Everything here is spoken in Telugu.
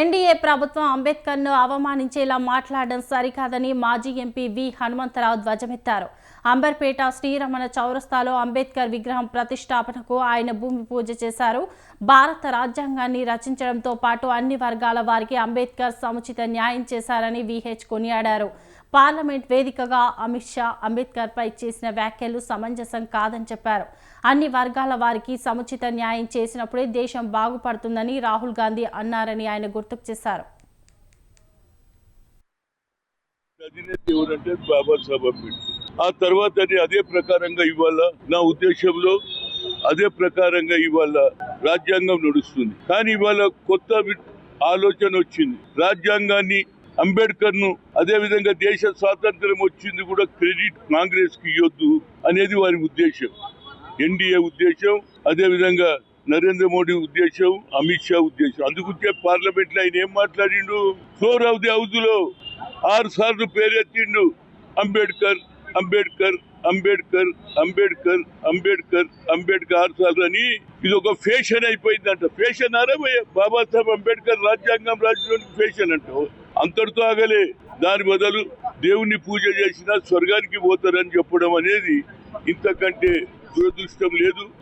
ఎన్డీఏ ప్రభుత్వం అంబేద్కర్ను అవమానించేలా మాట్లాడడం సరికాదని మాజీ ఎంపీ వి హనుమంతరావు ధ్వజమెత్తారు. అంబర్పేట శ్రీరమణ చౌరస్తాలో అంబేద్కర్ విగ్రహం ప్రతిష్టాపనకు ఆయన భూమి పూజ చేశారు. భారత రాజ్యాంగాన్ని రచించడంతో పాటు అన్ని వర్గాల వారికి అంబేద్కర్ సముచిత న్యాయం చేశారని విహెచ్ కొనియాడారు. పార్లమెంట్ వేదికగా అమిత్ షా అంబేద్కర్పై చేసిన వ్యాఖ్యలు సమంజసం కాదని చెప్పారు. అన్ని వర్గాల వారికి సముచిత న్యాయం చేసినప్పుడే దేశం బాగుపడుతుందని రాహుల్ గాంధీ అన్నారని ఆయన గుర్తుకు చేశారు. ఆ తర్వాత అదే ప్రకారంగా ఇవాళ నా ఉద్దేశంలో అదే ప్రకారంగా ఇవాళ రాజ్యాంగం నడుస్తుంది. కానీ ఇవాళ కొత్త వి- ఆలోచన వచ్చింది. రాజ్యాంగాన్ని అంబేద్కర్ను అదే విధంగా దేశ స్వాతంత్ర్యం వచ్చింది కూడా క్రెడిట్ కాంగ్రెస్కి ఇవ్వద్దు అనేది వారి ఉద్దేశం. ఎన్డీఏ ఉద్దేశం అదే విధంగా నరేంద్ర మోడీ ఉద్దేశం అమిత్ షా ఉద్దేశం. అందుకుంటే పార్లమెంట్లో ఆయన ఏం మాట్లాడిండు? ఫ్లోర్ ఆఫ్ ది హౌస్లో ఆరు సార్లు పేరెత్తిండు అంబేద్కర్ అంబేద్కర్ అంబేద్కర్ అంబేద్కర్ అంబేద్కర్ అంబేద్కర్ ఆరు సార్లు అని ఇది ఒక ఫేషన్ అయిపోయిందంట. ఫేషన్ అరే బాబాసాహెబ్ అంబేద్కర్ రాజ్యాంగం రాజ్యాంగం ఫేషన్ అంట. అంతటితో ఆగలే. దాని బదులు దేవుణ్ణి పూజ చేసినా స్వర్గానికి పోతారని చెప్పడం అనేది ఇంతకంటే దురదృష్టం లేదు.